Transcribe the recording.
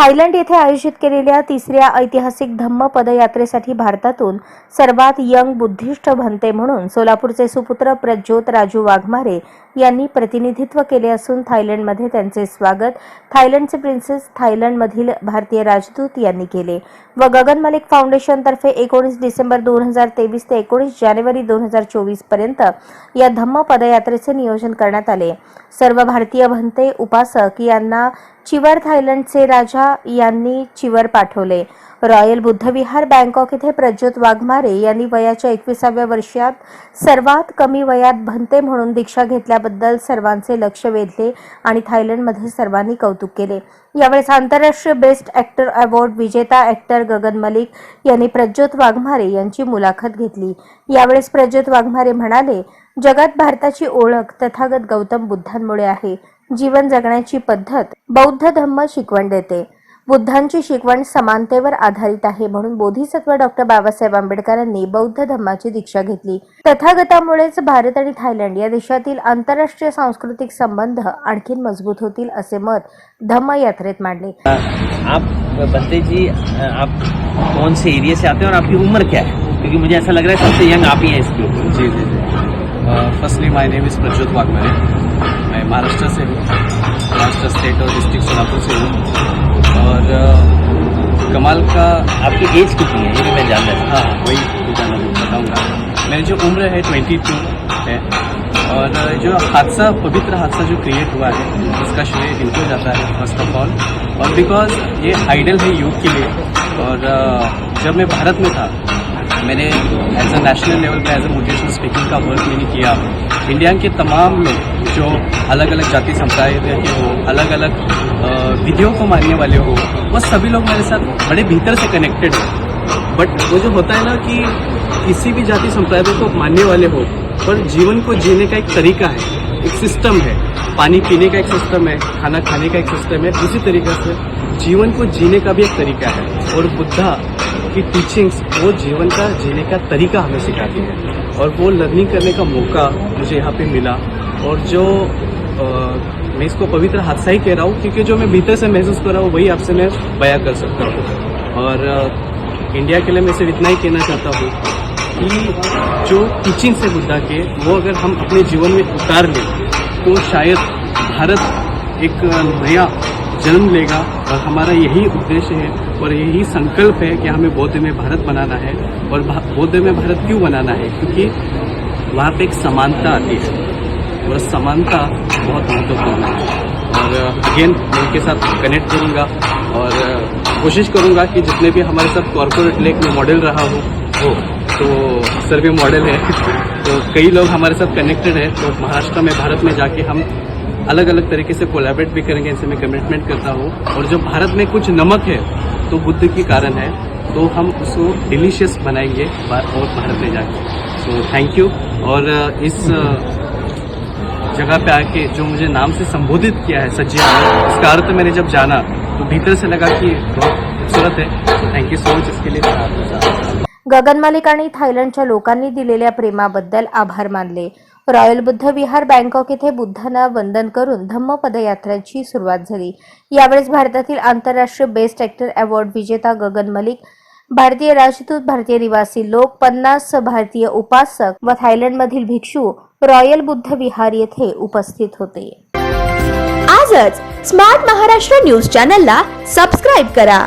Thailand येथे आयोजित केलेल्या तिसऱ्या ऐतिहासिक धम्म पदयात्रेसाठी भारतातून सर्वात यंग बुद्धिस्ट भंते म्हणून सोलापूरचे सुपुत्र प्रज्योत राजू वाघमारे यांनी प्रतिनिधित्व केले असून थायलंडमध्ये त्यांचे स्वागत थायलंडचे प्रिन्सेस थायलंडमधील भारतीय राजदूत यांनी केले. व गगन मलिक फाउंडेशनतर्फे एकोणीस डिसेंबर दोन हजार तेवीस ते एकोणीस जानेवारी दोन हजार चोवीसपर्यंत या धम्म पदयात्रेचे नियोजन करण्यात आले. सर्व भारतीय भंते उपासक यांना चिवर थायलंडचे राजा यांनी चिवर पाठवले. रॉयल बुद्धविहार बँकॉक येथे प्रज्योत वाघमारे यांनी वयाच्या एकविसाव्या वर्षात सर्वात कमी वयात भंते म्हणून दीक्षा घेतल्याबद्दल सर्वांचे लक्ष वेधले आणि थायलंडमध्ये सर्वांनी कौतुक केले. यावेळेस आंतरराष्ट्रीय बेस्ट ॲक्टर अवॉर्ड विजेता ॲक्टर गगन मलिक यांनी प्रज्योत वाघमारे यांची मुलाखत घेतली. यावेळेस प्रज्योत वाघमारे म्हणाले जगात भारताची ओळख तथागत गौतम बुद्धांमुळे आहे. जीवन जगण्याची पद्धत बौद्ध धम्म शिकवण देते. बुद्धांची शिकवण समानतेवर आधारित आहे म्हणून बोधिसत्व डॉक्टर बाबासाहेब आंबेडकरांनी बौद्ध धम्माची दीक्षा घेतली. तथागतामुळेच भारत आणि थायलंड या देशातील आंतरराष्ट्रीय सांस्कृतिक संबंध आणखीन मजबूत होतील असे मत धम्म यात्रेत मांडले. आप बंदे जी आप कौन से एरिया से आते हैं और आपकी उम्र क्या है? क्योंकि मुझे ऐसा लग रहा है सबसे यंग आप ही हैं इसके जी जी जी। Firstly my name is Prajyot Waghmare मैं महाराष्ट्र से हूँ महाराष्ट्र स्टेट और डिस्ट्रिक्ट सोलापुर से हूँ। और कमाल का आपकी एज कितनी है ये भी मैं जानना चाहता हाँ। वही भी जानना बताऊँगा। मेरी जो उम्र है ट्वेंटी टू है और जो हादसा पवित्र हादसा जो क्रिएट हुआ है उसका श्रेय इनको जाता है फ़र्स्ट ऑफ़ ऑल और बिकॉज़ ये आइडल है यूथ के लिए और जब मैं भारत में था मैंने एज अ नेशनल लेवल पे एज अ मोटिवेशनल स्पीकिंग का वर्क मैंने किया। इंडिया के तमाम लोग जो अलग अलग जाति संप्रदाय के हो अलग अलग विधियों को मानने वाले हो, वो सभी लोग मेरे साथ बड़े भीतर से कनेक्टेड हैं। बट वो जो होता है ना कि किसी भी जाति संप्रदाय को मानने वाले हो, पर जीवन को जीने का एक तरीका है, एक सिस्टम है। पानी पीने का एक सिस्टम है, खाना खाने का एक सिस्टम है, उसी तरीके से जीवन को जीने का भी एक तरीका है। और बुद्धा की टीचिंग्स वो जीवन का जीने का तरीका हमें सिखाती है। और वो लर्निंग करने का मौका मुझे यहाँ पे मिला। और जो अ, मैं इसको पवित्र हादसा ही कह रहा हूँ क्योंकि जो मैं भीतर से महसूस कर रहा हूँ वही आपसे मैं बयां कर सकता हूँ। और अ, इंडिया के लिए मैं सिर्फ़ इतना ही कहना चाहता हूँ कि जो टीचिंग्स है बुद्धा के वो अगर हम अपने जीवन में उतार लें तो शायद भारत एक नया जन्म लेगा, और हमारा यही उद्देश्य है और यही संकल्प है कि हमें बौद्ध में भारत बनाना है। और बौद्ध में भारत क्यों बनाना है? क्योंकि वहाँ पे एक समानता आती है और समानता बहुत महत्वपूर्ण है। और अगेन मैं इनके साथ कनेक्ट करूँगा और, कोशिश करूँगा कि जितने भी हमारे साथ कॉरपोरेट लेक में मॉडल रहा हो हो तो सर भी मॉडल है। तो कई लोग हमारे साथ कनेक्टेड है तो महाराष्ट्र में, भारत में जाके हम अलग अलग तरीके से कोलैबोरेट भी करेंगे, इनसे मैं कमिटमेंट करता हूँ। और जो भारत में कुछ नमक है तो बुद्ध के कारण है तो हम उसको डिलीशियस बनाएँगे और भारत में जाके। सो थैंक यू और इस जगह पे आके जो मुझे नाम से संबोधित किया है सज्जिया इसका अर्थ मैंने जब जाना तो भीतर से लगा कि बहुत खूबसूरत है। थैंक यू सो मच इसके लिए। गगन मलिक आणि थायलंडच्या लोकांनी दिलेल्या प्रेमाबद्दल आभार मानले. रॉयल बुद्ध विहार बँकॉक येथे बुद्धांना वंदन करून धम्म पदयात्रेची सुरुवात झाली. यावेळेस भारतातील आंतरराष्ट्रीय बेस्ट ॲक्टर अवॉर्ड विजेता गगन मलिक भारतीय राजदूत भारतीय निवासी लोक पन्नास भारतीय उपासक व थायलंडमधील भिक्षू रॉयल बुद्ध विहार येथे उपस्थित होते. आजच स्मार्ट महाराष्ट्र न्यूज चॅनलला सबस्क्राईब करा.